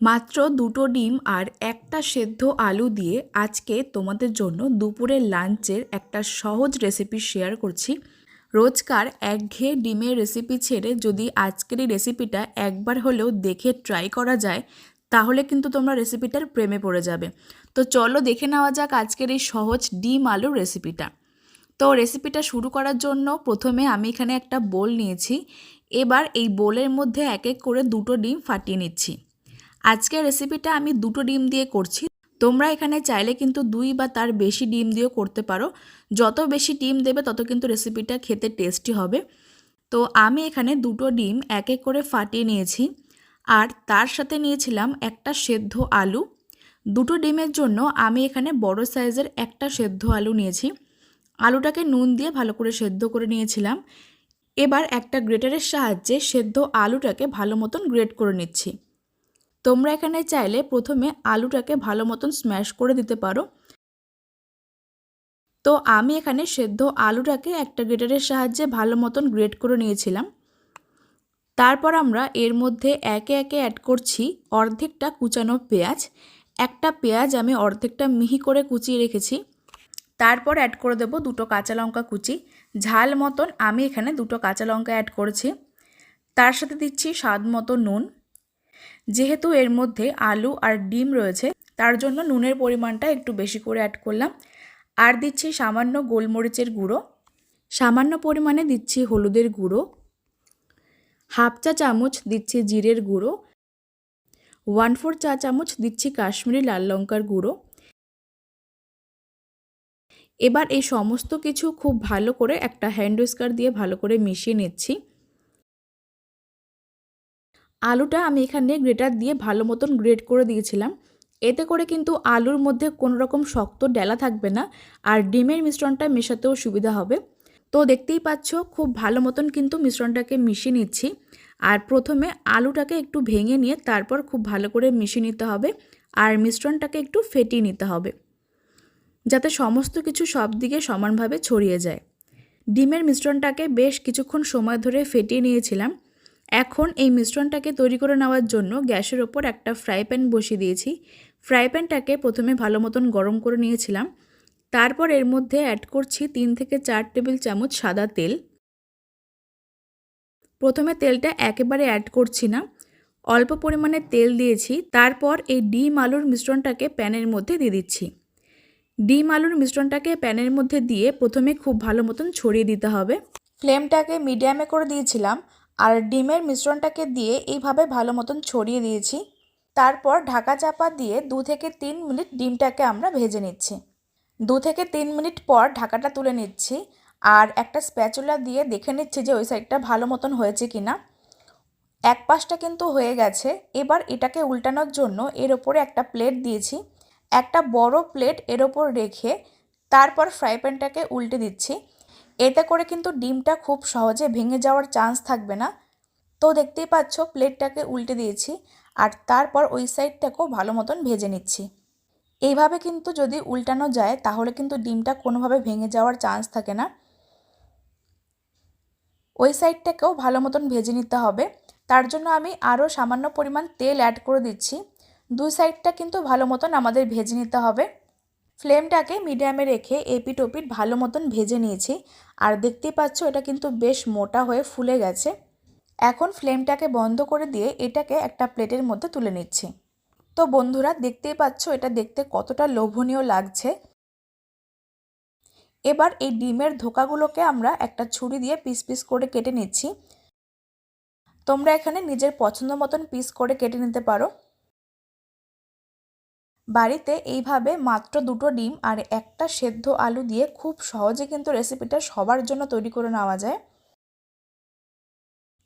মাত্র দুটো ডিম আর একটা সেদ্ধ আলু দিয়ে আজকে তোমাদের জন্য দুপুরের লাঞ্চের একটা সহজ রেসিপি শেয়ার করছি। রোজকার একঘেয়ে ডিমের রেসিপি ছেড়ে যদি আজকের এই রেসিপিটা একবার হলেও দেখে ট্রাই করা যায়, তাহলে কিন্তু তোমরা রেসিপিটার প্রেমে পড়ে যাবে। তো চলো দেখে নেওয়া যাক আজকের এই সহজ ডিম আলুর রেসিপিটা। তো রেসিপিটা শুরু করার জন্য প্রথমে আমি এখানে একটা বোল নিয়েছি। এবার এই বোলের মধ্যে এক এক করে দুটো ডিম ফাটিয়ে নিচ্ছি। আজকের রেসিপিটা আমি দুটো ডিম দিয়ে করছি। তোমরা এখানে চাইলে কিন্তু দুই বা তার বেশি ডিম দিয়েও করতে পারো। যত বেশি ডিম দেবে, তত কিন্তু রেসিপিটা খেতে টেস্টি হবে। তো আমি এখানে দুটো ডিম এক এক করে ফাটিয়ে নিয়েছি। আর তার সাথে নিয়েছিলাম একটা সেদ্ধ আলু। দুটো ডিমের জন্য আমি এখানে বড় সাইজের একটা সেদ্ধ আলু নিয়েছি। আলুটাকে নুন দিয়ে ভালো করে সেদ্ধ করে নিয়েছিলাম। এবার একটা গ্রেটারের সাহায্যে সেদ্ধ আলুটাকে ভালো মতন গ্রেট করে নিচ্ছি। তোমরা এখানে চাইলে প্রথমে আলুটাকে ভালো মতন স্ম্যাশ করে দিতে পারো। তো আমি এখানে সেদ্ধ আলুটাকে একটা গ্রেটারের সাহায্যে ভালো মতন গ্রেট করে নিয়েছিলাম। তারপর আমরা এর মধ্যে একে একে অ্যাড করছি অর্ধেকটা কুচানো পেঁয়াজ। একটা পেঁয়াজ আমি অর্ধেকটা মিহি করে কুচিয়ে রেখেছি। তারপর অ্যাড করে দেব দুটো কাঁচা লঙ্কা কুচি। ঝাল মতন আমি এখানে দুটো কাঁচা লঙ্কা অ্যাড করেছি। তার সাথে দিচ্ছি স্বাদ মতো নুন। যেহেতু এর মধ্যে আলু আর ডিম রয়েছে, তার জন্য নুনের পরিমাণটা একটু বেশি করে অ্যাড করলাম। আর দিচ্ছি সামান্য গোলমরিচের গুঁড়ো, সামান্য পরিমাণে দিচ্ছি হলুদের গুঁড়ো, হাফ চা চামচ দিচ্ছি জিরের গুঁড়ো ওয়ান ফোর চা চামচ দিচ্ছি কাশ্মীরি লাল লঙ্কার গুঁড়ো। এবার এই সমস্ত কিছু খুব ভালো করে একটা হ্যান্ড উস্কার দিয়ে ভালো করে মিশিয়ে নিচ্ছি। আলুটা আমি এখানে গ্রেটার দিয়ে ভালো মতন গ্রেট করে দিয়েছিলাম। এতে করে কিন্তু আলুর মধ্যে কোনো রকম শক্ত ডেলা থাকবে না আর ডিমের মিশ্রণটা মেশাতেও সুবিধা হবে। তো দেখতেই পাচ্ছ, খুব ভালো মতন কিন্তু মিশ্রণটাকে মিশিয়ে নিচ্ছি। আর প্রথমে আলুটাকে একটু ভেঙে নিয়ে তারপর খুব ভালো করে মিশিয়ে নিতে হবে আর মিশ্রণটাকে একটু ফেটিয়ে নিতে হবে যাতে সমস্ত কিছু সব দিকে সমানভাবে ছড়িয়ে যায়। ডিমের মিশ্রণটাকে বেশ কিছুক্ষণ সময় ধরে ফেটিয়ে নিয়েছিলাম। এখন এই মিশ্রণটাকে তৈরি করে নেওয়ার জন্য গ্যাসের ওপর একটা ফ্রাই প্যান বসিয়ে দিয়েছি। ফ্রাই প্যানটাকে প্রথমে ভালো মতন গরম করে নিয়েছিলাম। তারপর এর মধ্যে অ্যাড করছি তিন থেকে চার টেবিল চামচ সাদা তেল। প্রথমে তেলটা একেবারে অ্যাড করছি না। অল্প পরিমাণে তেল দিয়েছি। তারপর এই ডিম আলুর মিশ্রণটাকে প্যানের মধ্যে দিয়ে দিচ্ছি। ডিম আলুর মিশ্রণটাকে প্যানের মধ্যে দিয়ে প্রথমে খুব ভালো মতন ছড়িয়ে দিতে হবে। ফ্লেমটাকে মিডিয়ামে করে দিয়েছিলাম। আর ডিমের মিশ্রণটাকে দিয়ে এইভাবে ভালো মতন ছড়িয়ে দিয়েছি। তারপর ঢাকা চাপা দিয়ে দু থেকে তিন মিনিট ডিমটাকে আমরা ভেজে নিচ্ছি। দু থেকে তিন মিনিট পর ঢাকাটা তুলে নিচ্ছি আর একটা স্প্যাচুলা দিয়ে দেখে নিচ্ছি যে ওই সাইডটা ভালো মতন হয়েছে কি না এক পাশটা কিন্তু হয়ে গেছে। এবার এটাকে উল্টানোর জন্য এর ওপরে একটা প্লেট দিয়েছি। একটা বড় প্লেট এর ওপর রেখে তারপর ফ্রাই প্যানটাকে উল্টে দিচ্ছি। এতে করে কিন্তু ডিমটা খুব সহজে ভেঙে যাওয়ার চান্স থাকবে না। তো দেখতেই পাচ্ছ প্লেটটাকে উল্টে দিয়েছি আর তারপর ওই সাইডটাকেও ভালো মতন ভেজে নিচ্ছি। এইভাবে কিন্তু যদি উল্টানো যায়, তাহলে কিন্তু ডিমটা কোনোভাবে ভেঙে যাওয়ার চান্স থাকে না। ওই সাইডটাকেও ভালো মতন ভেজে নিতে হবে। তার জন্য আমি আরও সামান্য পরিমাণ তেল অ্যাড করে দিচ্ছি। দুই সাইডটা কিন্তু ভালো মতন আমাদের ভেজে নিতে হবে। ফ্লেমটাকে মিডিয়ামে রেখে এপিট ওপিট ভালো মতন ভেজে নিয়েছি। আর দেখতেই পাচ্ছ, এটা কিন্তু বেশ মোটা হয়ে ফুলে গেছে। এখন ফ্লেমটাকে বন্ধ করে দিয়ে এটাকে একটা প্লেটের মধ্যে তুলে নিচ্ছি। তো বন্ধুরা, দেখতেই পাচ্ছ, এটা দেখতে কতটা লোভনীয় লাগছে। এবার এই ডিমের ধোকাগুলোকে আমরা একটা ছুরি দিয়ে পিস পিস করে কেটে নিচ্ছি। তোমরা এখানে নিজের পছন্দ মতন পিস করে কেটে নিতে পারো। বাড়িতে এইভাবে মাত্র দুটো ডিম আর একটা সেদ্ধ আলু দিয়ে খুব সহজে কিন্তু রেসিপিটা সবার জন্য তৈরি করে নেওয়া যায়।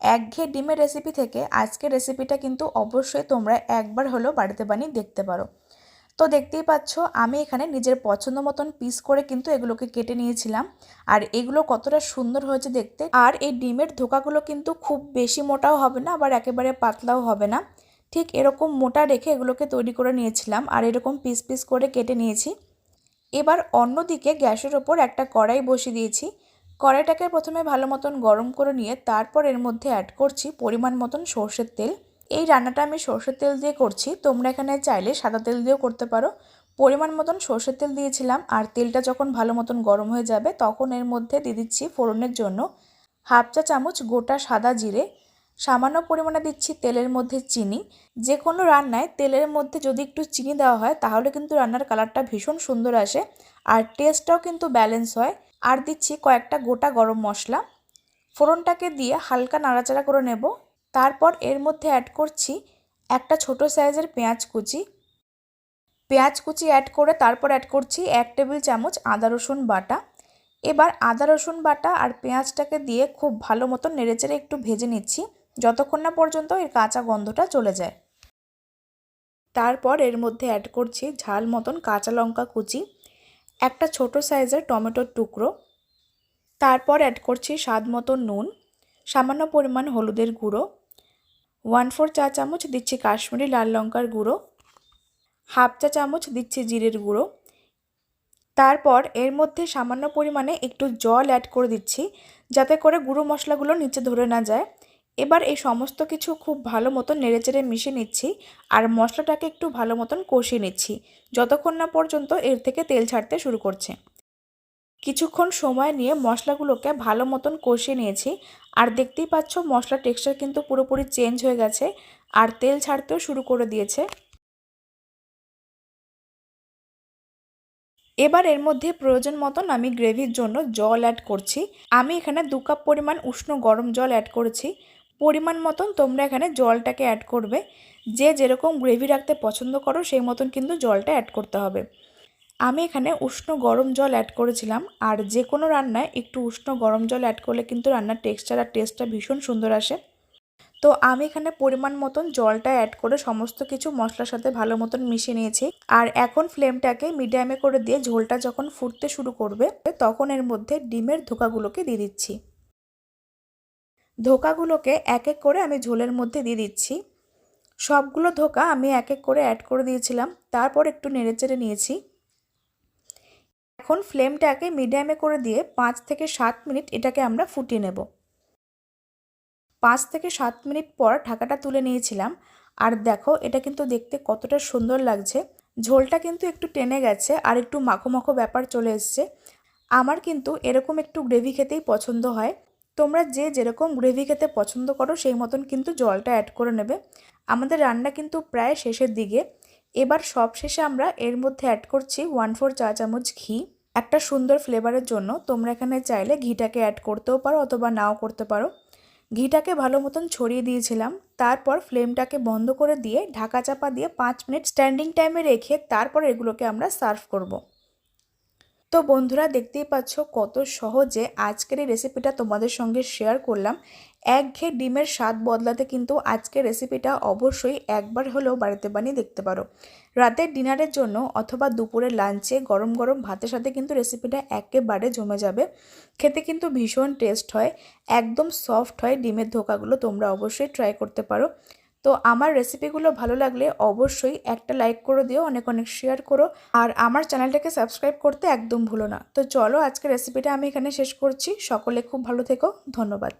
একঘেয়ে ডিমের রেসিপি থেকে আজকের রেসিপিটা কিন্তু অবশ্যই তোমরা একবার হলেও বাড়িতে বানিয়ে দেখতে পারো। তো দেখতেই পাচ্ছ, আমি এখানে নিজের পছন্দ মতন পিস করে কিন্তু এগুলোকে কেটে নিয়েছিলাম। আর এগুলো কতটা সুন্দর হয়েছে দেখতে। আর এই ডিমের ধোকাগুলো কিন্তু খুব বেশি মোটাও হবে না, আবার একেবারে পাতলাও হবে না। ঠিক এরকম মোটা রেখে এগুলোকে তৈরি করে নিয়েছিলাম আর এরকম পিস পিস করে কেটে নিয়েছি। এবার অন্যদিকে গ্যাসের ওপর একটা কড়াই বসিয়ে দিয়েছি। কড়াইটাকে প্রথমে ভালো মতন গরম করে নিয়ে তারপর এর মধ্যে অ্যাড করছি পরিমাণ মতন সর্ষের তেল। এই রান্নাটা আমি সর্ষের তেল দিয়ে করছি, তোমরা এখানে চাইলে সাদা তেল দিয়েও করতে পারো। পরিমাণ মতন সর্ষের তেল দিয়েছিলাম আর তেলটা যখন ভালো মতন গরম হয়ে যাবে তখন এর মধ্যে দিয়ে দিচ্ছি ফোড়নের জন্য হাফ চা চামচ গোটা সাদা জিরে সামান্য পরিমাণে দিচ্ছি তেলের মধ্যে চিনি। যে কোনো রান্নায় তেলের মধ্যে যদি একটু চিনি দেওয়া হয়, তাহলে কিন্তু রান্নার কালারটা ভীষণ সুন্দর আসে। আর টেস্টটাও কিন্তু ব্যালেন্স হয়। আর দিচ্ছি কয়েকটা গোটা গরম মশলা। ফোড়নটাকে দিয়ে হালকা নাড়াচাড়া করে নেব। তারপর এর মধ্যে অ্যাড করছি একটা ছোট সাইজের পেঁয়াজ কুচি। পেঁয়াজ কুচি অ্যাড করে তারপর অ্যাড করছি এক টেবিল চামচ আদা রসুন বাটা। এবার আদা রসুন বাটা আর পেঁয়াজটাকে দিয়ে খুব ভালো মতো নেড়েচেড়ে একটু ভেজে নিচ্ছি। যতক্ষণ না পর্যন্ত এর কাঁচা গন্ধটা চলে যায়। তারপর এর মধ্যে অ্যাড করছি ঝাল মতন কাঁচা লঙ্কা কুচি, একটা ছোট সাইজের টমেটোর টুকরো, তারপর অ্যাড করছি স্বাদ মতো নুন, সামান্য পরিমাণ হলুদের গুঁড়ো ওয়ান ফোর চা চামচ দিচ্ছি কাশ্মীরি লাল লঙ্কার গুঁড়ো হাফ চা চামচ দিচ্ছি জিরের গুঁড়ো, তারপর এর মধ্যে সামান্য পরিমাণে একটু জল অ্যাড করে দিচ্ছি, যাতে করে গুঁড়ো মশলাগুলো নিচে ধরে না যায়। এবার এই সমস্ত কিছু খুব ভালো মতন নেড়েচেড়ে মিশিয়ে নিচ্ছি আর মশলাটাকে একটু ভালো মতন কষিয়ে নিচ্ছি, যতক্ষণ না পর্যন্ত এর থেকে তেল ছাড়তে শুরু করছে। কিছুক্ষণ সময় নিয়ে মশলাগুলোকে ভালো মতন কষিয়ে নিয়েছি আর দেখতেই পাচ্ছ মশলার টেক্সচার কিন্তু পুরোপুরি চেঞ্জ হয়ে গেছে আর তেল ছাড়তেও শুরু করে দিয়েছে। এবার এর মধ্যে প্রয়োজন মতন আমি গ্রেভির জন্য জল অ্যাড করছি। আমি এখানে দু কাপ পরিমাণ উষ্ণ গরম জল অ্যাড করেছি। পরিমাণ মতন তোমরা এখানে জলটাকে অ্যাড করবে। যে যেরকম গ্রেভি রাখতে পছন্দ করো, সেই মতন কিন্তু জলটা অ্যাড করতে হবে। আমি এখানে উষ্ণ গরম জল অ্যাড করেছিলাম, আর যে কোনো রান্নায় একটু উষ্ণ গরম জল অ্যাড করলে কিন্তু রান্নার টেক্সচার আর টেস্টটা ভীষণ সুন্দর আসে। তো আমি এখানে পরিমাণ মতন জলটা অ্যাড করে সমস্ত কিছু মশলার সাথে ভালো মতন মিশিয়ে নিয়েছি। আর এখন ফ্লেমটাকে মিডিয়ামে করে দিয়ে ঝোলটা যখন ফুটতে শুরু করবে, তখন এর মধ্যে ডিমের ধোকাগুলোকে দিয়ে দিচ্ছি। ধোকাগুলোকে এক এক করে আমি ঝোলের মধ্যে দিয়ে দিচ্ছি। সবগুলো ধোকা আমি এক এক করে অ্যাড করে দিয়েছিলাম, তারপর একটু নেড়েচেড়ে নিয়েছি। এখন ফ্লেমটাকে মিডিয়ামে করে দিয়ে পাঁচ থেকে সাত মিনিট এটাকে আমরা ফুটিয়ে নেব। পাঁচ থেকে সাত মিনিট পর ঢাকাটা তুলে নিয়েছিলাম। আর দেখো, এটা কিন্তু দেখতে কতটা সুন্দর লাগছে। ঝোলটা কিন্তু একটু টেনে গেছে আর একটু মাখো মাখো ব্যাপার চলে এসছে। আমার কিন্তু এরকম একটু গ্রেভি খেতেই পছন্দ হয়। তোমরা যে যেরকম গ্রেভি খেতে পছন্দ করো, সেই মতন কিন্তু জলটা অ্যাড করে নেবে। আমাদের রান্না কিন্তু প্রায় শেষের দিকে। এবার সব শেষে আমরা এর মধ্যে অ্যাড করছি ওয়ান ফোর চা চামচ ঘি। একটা সুন্দর ফ্লেভারের জন্য তোমরা এখানে চাইলে ঘিটাকে অ্যাড করতেও পারো অথবা নাও করতে পারো। ঘিটাকে ভালো মতন ছড়িয়ে দিয়েছিলাম। তারপর ফ্লেমটাকে বন্ধ করে দিয়ে ঢাকা চাপা দিয়ে পাঁচ মিনিট স্ট্যান্ডিং টাইমে রেখে তারপর এগুলোকে আমরা সার্ভ করব। তো বন্ধুরা দেখতেই পাচ্ছ কত সহজে আজকের এই রেসিপিটা তোমাদের সঙ্গে শেয়ার করলাম। একঘেয়ে ডিমের স্বাদ বদলাতে কিন্তু আজকের রেসিপিটা অবশ্যই একবার হলেও বাড়িতে বানিয়ে দেখতে পারো। রাতের ডিনারের জন্য অথবা দুপুরের লাঞ্চে গরম গরম ভাতের সাথে কিন্তু রেসিপিটা একেবারে জমে যাবে। খেতে কিন্তু ভীষণ টেস্ট হয়, একদম সফট হয় ডিমের ধোকাগুলো তোমরা অবশ্যই ট্রাই করতে পারো। তো আমার রেসিপিগুলো ভালো লাগলে অবশ্যই একটা লাইক করে দিও, অনেক অনেক শেয়ার করো। আর আমার চ্যানেলটাকে সাবস্ক্রাইব করতে একদম ভুলো না। তো চলো আজকে রেসিপিটা আমি এখানে শেষ করছি। সকলে খুব ভালো থেকো। ধন্যবাদ।